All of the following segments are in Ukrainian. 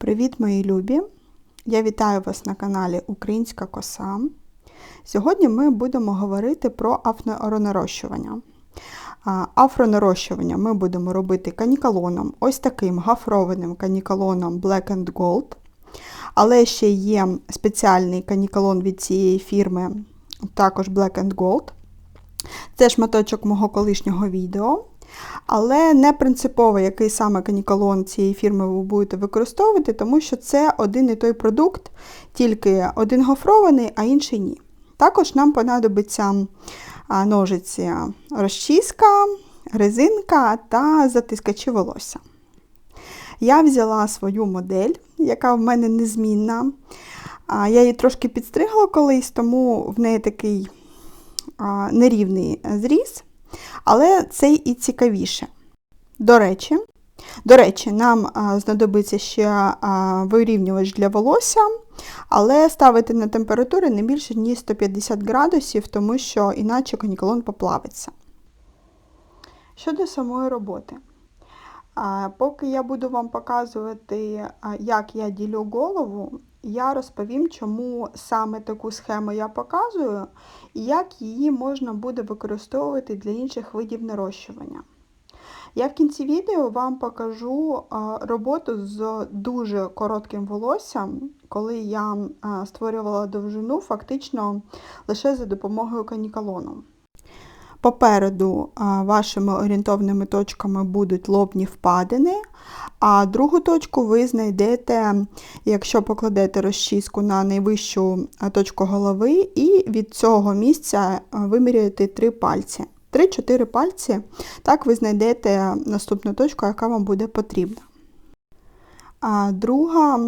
Привіт, мої любі! Я вітаю вас на каналі Українська коса. Сьогодні ми будемо говорити про афронарощування. Афронарощування ми будемо робити канікалоном, ось таким гафрованим канікалоном Black and Gold. Але ще є спеціальний канікалон від цієї фірми, також Black and Gold. Це шматочок мого колишнього відео. Але не принципово, який саме канікалон цієї фірми ви будете використовувати, тому що це один і той продукт, тільки один гофрований, а інший ні. Також нам понадобиться ножиці розчіска, резинка та затискачі волосся. Я взяла свою модель, яка в мене незмінна. Я її трошки підстригла колись, тому в неї такий нерівний зріз. Але це і цікавіше. До речі, до речі, нам знадобиться ще вирівнювач для волосся, але ставити на температури не більше, ніж 150 градусів, тому що іначе каніколон поплавиться. Щодо самої роботи. Поки я буду вам показувати, як я ділю голову, я розповім, чому саме таку схему я показую і як її можна буде використовувати для інших видів нарощування. Я в кінці відео вам покажу роботу з дуже коротким волоссям, коли я створювала довжину фактично лише за допомогою канікалону. Попереду вашими орієнтовними точками будуть лобні впадини, а другу точку ви знайдете, якщо покладете розчіску на найвищу точку голови, і від цього місця виміряєте три пальці. 3-4 пальці, так ви знайдете наступну точку, яка вам буде потрібна. А Друга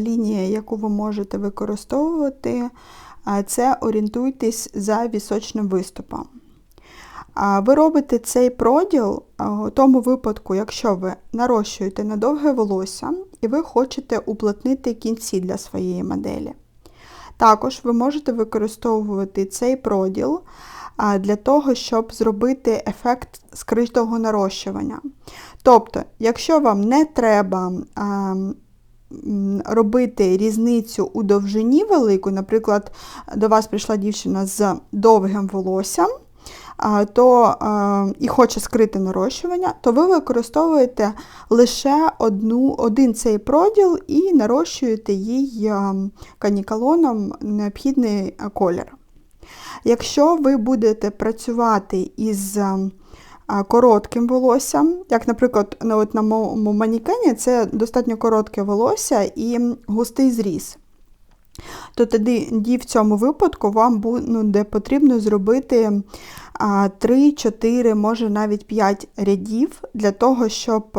лінія, яку ви можете використовувати, це орієнтуйтесь за вісочним виступом. Ви робите цей проділ у тому випадку, якщо ви нарощуєте на довге волосся і ви хочете уплотнити кінці для своєї моделі. Також ви можете використовувати цей проділ для того, щоб зробити ефект скритого нарощування. Тобто, якщо вам не треба робити різницю у довжині велику, наприклад, до вас прийшла дівчина з довгим волоссям, то і хоче скрити нарощування, то ви використовуєте лише одну, один цей проділ і нарощуєте їй канікалоном необхідний колір. Якщо ви будете працювати із коротким волоссям, як, наприклад, от на моєму манікені це достатньо коротке волосся і густий зріз, то тоді в цьому випадку вам буде потрібно зробити 3-4, може навіть 5 рядів для того, щоб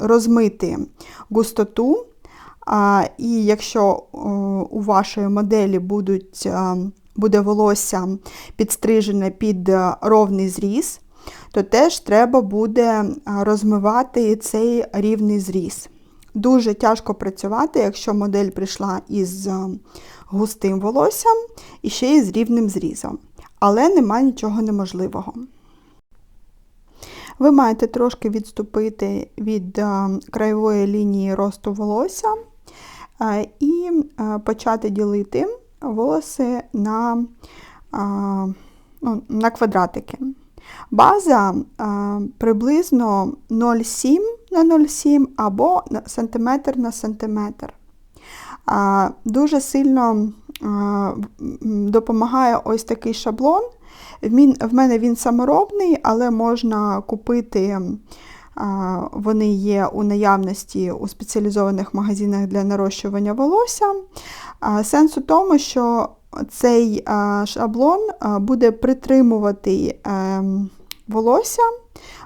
розмити густоту. І якщо у вашої моделі будуть, буде волосся підстрижене під ровний зріз, то теж треба буде розмивати цей рівний зріз. Дуже тяжко працювати, якщо модель прийшла із густим волоссям і ще й з рівним зрізом але нема нічого неможливого. Ви маєте трошки відступити від е, краєвої лінії росту волосся е, і е, почати ділити волоси на ну, на квадратики. База приблизно 0,7 на 0,7 або сантиметр на сантиметр. Дуже сильно допомагає ось такий шаблон. В мене він саморобний, але можна купити, вони є у наявності у спеціалізованих магазинах для нарощування волосся. Сенс у тому, що цей шаблон буде притримувати ем, волосся,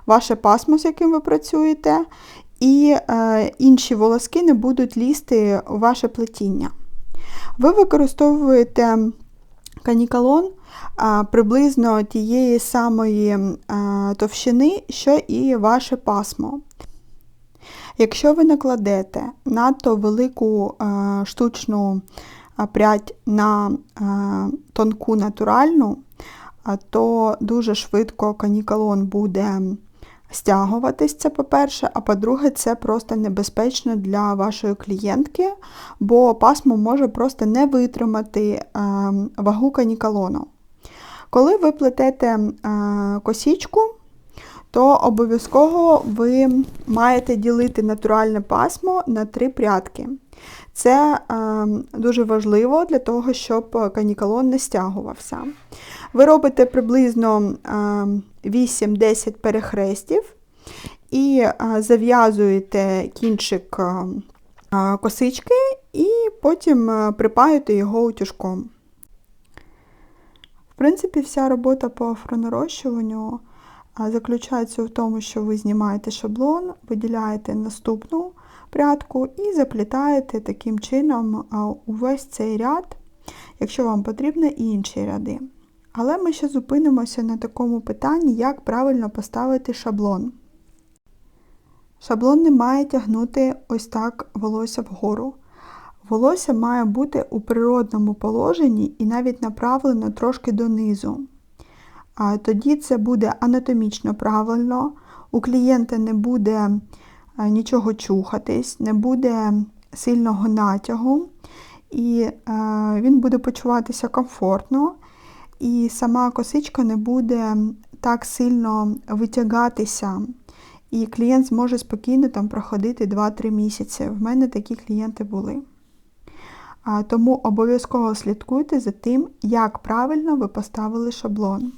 ваше пасмо, з яким ви працюєте, і е, інші волоски не будуть лізти у ваше плетіння. Ви використовуєте канікалон приблизно тієї самої товщини, що і ваше пасмо. Якщо ви накладете надто велику а, штучну прядь на а, тонку натуральну, то дуже швидко канікалон буде стягуватись, це по-перше, а по-друге, це просто небезпечно для вашої клієнтки, бо пасмо може просто не витримати е, вагу канікалону. Коли ви плетете е, косічку, то обов'язково ви маєте ділити натуральне пасмо на три прядки. Це е, дуже важливо для того, щоб канікалон не стягувався. Ви робите приблизно 8-10 е, перехрестів і е, зав'язуєте кінчик е, косички і потім припаєте його утюжком. В принципі, вся робота по афронарощуванню заключається в тому, що ви знімаєте шаблон, виділяєте наступну прядку і заплітаєте таким чином увесь цей ряд, якщо вам потрібно, і інші ряди. Але ми ще зупинимося на такому питанні, як правильно поставити шаблон. Шаблон не має тягнути ось так волосся вгору. Волосся має бути у природному положенні і навіть направлено трошки донизу. Тоді це буде анатомічно правильно, у клієнта не буде нічого чухатись, не буде сильного натягу, і він буде почуватися комфортно і сама косичка не буде так сильно витягатися. І клієнт зможе спокійно там проходити 2-3 місяці. В мене такі клієнти були. Тому обов'язково слідкуйте за тим, як правильно ви поставили шаблон.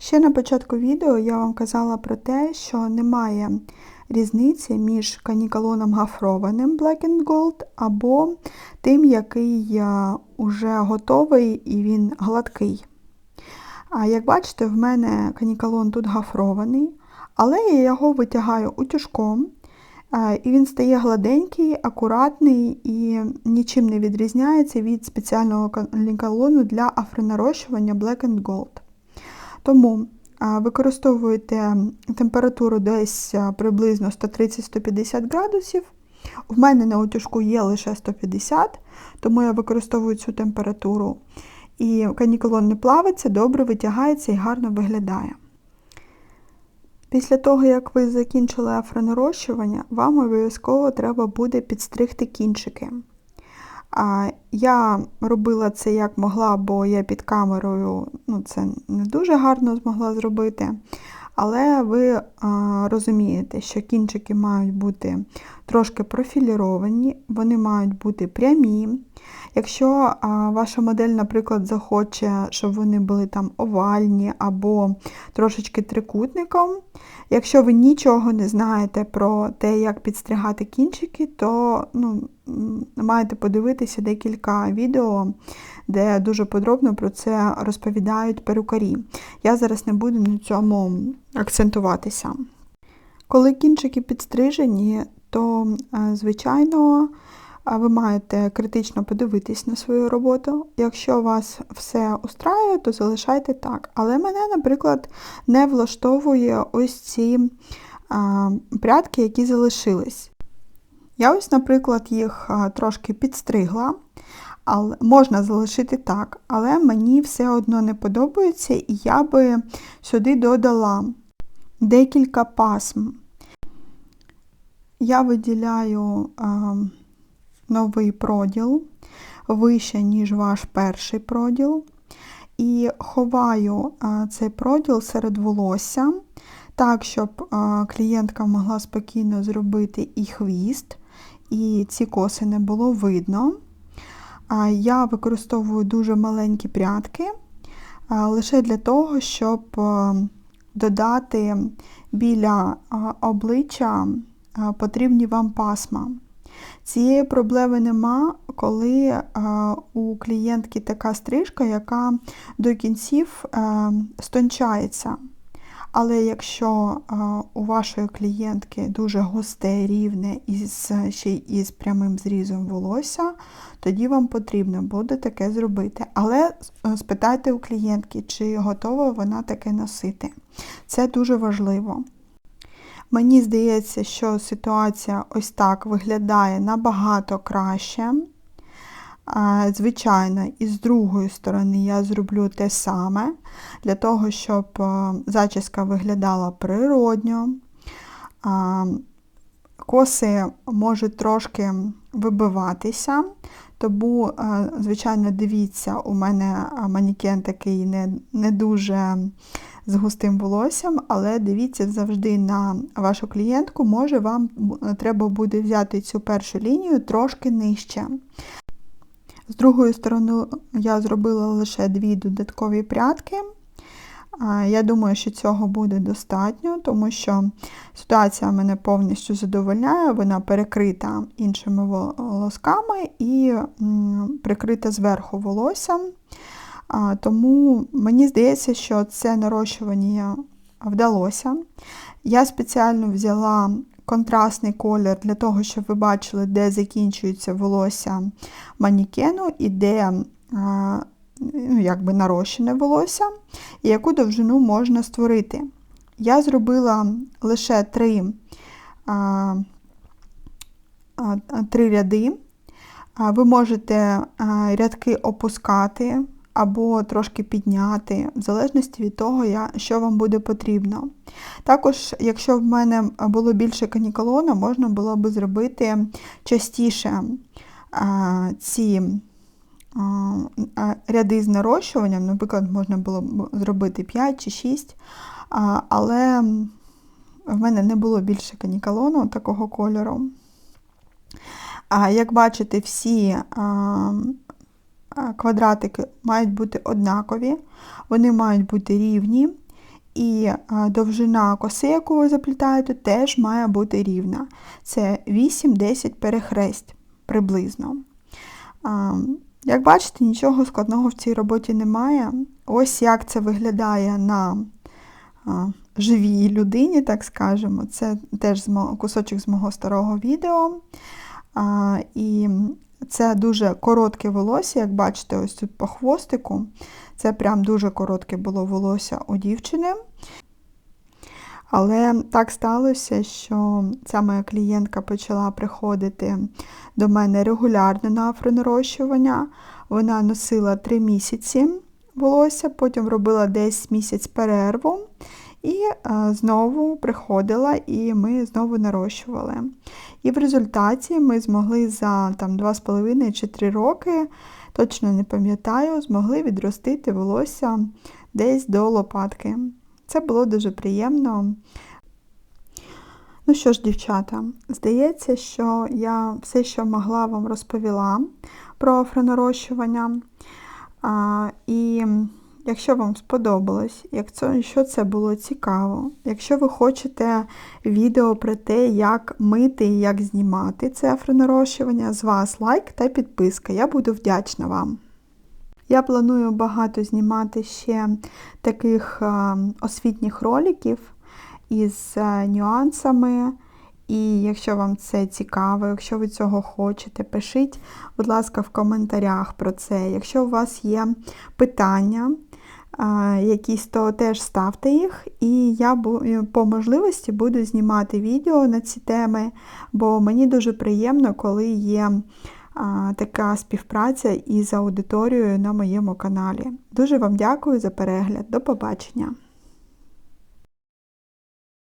Ще на початку відео я вам казала про те, що немає різниці між канікалоном гафрованим Black and Gold або тим, який вже готовий і він гладкий. А Як бачите, в мене канікалон тут гафрований, але я його витягаю утюжком, і він стає гладенький, акуратний і нічим не відрізняється від спеціального канікалону для афронарощування Black and Gold. Тому використовуєте температуру десь приблизно 130-150 градусів. В мене на утюжку є лише 150, тому я використовую цю температуру. І канікулон не плавиться, добре витягається і гарно виглядає. Після того, як ви закінчили афронарощування, вам обов'язково треба буде підстригти кінчики. Я робила це як могла, бо я під камерою ну, це не дуже гарно змогла зробити. Але ви а, розумієте, що кінчики мають бути трошки профіліровані, вони мають бути прямі. Якщо а, ваша модель, наприклад, захоче, щоб вони були там овальні або трошечки трикутником, якщо ви нічого не знаєте про те, як підстригати кінчики, то ну, маєте подивитися декілька відео, де дуже подробно про це розповідають перукарі. Я зараз не буду на цьому акцентуватися. Коли кінчики підстрижені, то, е, звичайно, ви маєте критично подивитись на свою роботу. Якщо вас все устраює, то залишайте так. Але мене, наприклад, не влаштовує ось ці прядки, які залишились. Я ось, наприклад, їх трошки підстригла, але можна залишити так, але мені все одно не подобається, і я би сюди додала декілька пасм. Я виділяю а, новий проділ вище, ніж ваш перший проділ. І ховаю а, цей проділ серед волосся, так, щоб а, клієнтка могла спокійно зробити і хвіст, і ці коси не було видно. Я використовую дуже маленькі прядки, лише для того, щоб додати біля обличчя потрібні вам пасма. Цієї проблеми нема, коли у клієнтки така стрижка, яка до кінців стончається. Але якщо а, у вашої клієнтки дуже густе, рівне із, ще й із прямим зрізом волосся, тоді вам потрібно буде таке зробити. Але спитайте у клієнтки, чи готова вона таке носити. Це дуже важливо. Мені здається, що ситуація ось так виглядає набагато краще. Звичайно, і з другої сторони я зроблю те саме, для того, щоб зачіска виглядала природньо. Коси можуть трошки вибиватися, тому, е, звичайно, дивіться, у мене манікен такий не, не дуже з густим волоссям, але дивіться завжди на вашу клієнтку, може вам треба буде взяти цю першу лінію трошки нижче. З другої сторони, я зробила лише дві додаткові прядки. Я думаю, що цього буде достатньо, тому що ситуація мене повністю задовольняє, вона перекрита іншими волосками і прикрита зверху волоссям. Тому мені здається, що це нарощування вдалося. Я спеціально взяла контрастний колір для того, щоб ви бачили, де закінчується волосся манікену і де ну, якби нарощене волосся, і яку довжину можна створити. Я зробила лише три, а, а, три ряди. Ви можете рядки опускати або трошки підняти, в залежності від того, що вам буде потрібно. Також, якщо в мене було більше каніколона, можна було би зробити частіше ці ряди з нарощуванням, наприклад, можна було б зробити 5 чи 6, але в мене не було більше канікалону такого кольору. Як бачите, всі квадратики мають бути однакові, вони мають бути рівні, і довжина коси, яку ви заплітаєте, теж має бути рівна. Це 8-10 перехресть приблизно. Як бачите, нічого складного в цій роботі немає. Ось як це виглядає на живій людині, так скажемо. Це теж кусочок з мого старого відео. І це дуже коротке волосся, як бачите, ось тут по хвостику. Це прям дуже коротке було волосся у дівчини. Але так сталося, що ця моя клієнтка почала приходити до мене регулярно на афронарощування. Вона носила 3 місяці волосся, потім робила десь місяць перерву. І е, знову приходила, і ми знову нарощували. І в результаті ми змогли за там, 2,5 чи 3 роки, точно не пам'ятаю, змогли відростити волосся десь до лопатки. Це було дуже приємно. Ну що ж, дівчата, здається, що я все, що могла вам розповіла про афронарощування. А, І якщо вам сподобалось, якщо це було цікаво, якщо ви хочете відео про те, як мити і як знімати це афронарощування, з вас лайк та підписка. Я буду вдячна вам. Я планую багато знімати ще таких освітніх роликів із нюансами. І якщо вам це цікаво, якщо ви цього хочете, пишіть, будь ласка, в коментарях про це. Якщо у вас є питання, якісь, то теж ставте їх, і я по можливості буду знімати відео на ці теми, бо мені дуже приємно, коли є така співпраця із аудиторією на моєму каналі. Дуже вам дякую за перегляд. До побачення!